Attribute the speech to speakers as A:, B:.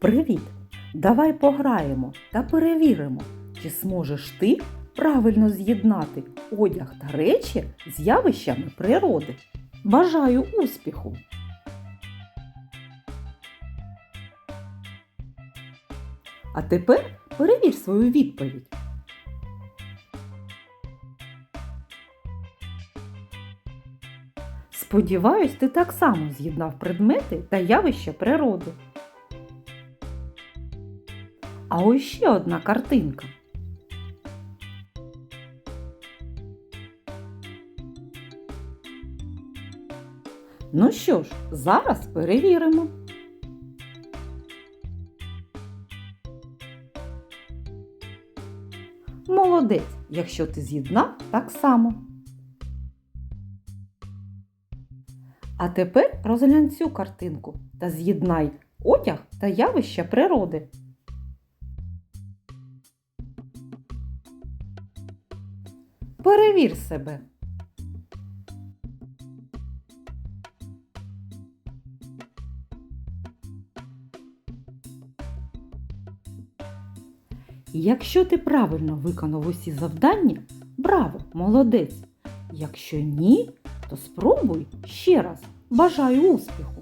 A: Привіт! Давай пограємо та перевіримо, чи зможеш ти правильно з'єднати одяг та речі з явищами природи. Бажаю успіху! А тепер перевір свою відповідь. Сподіваюсь, ти так само з'єднав предмети та явища природи. А ось ще одна картинка. Ну що ж, зараз перевіримо. Молодець, якщо ти з'єднав так само. А тепер розглянь цю картинку та з'єднай одяг та явища природи. Перевір себе. Якщо ти правильно виконав усі завдання, браво, молодець! Якщо ні, то спробуй ще раз. Бажаю успіху!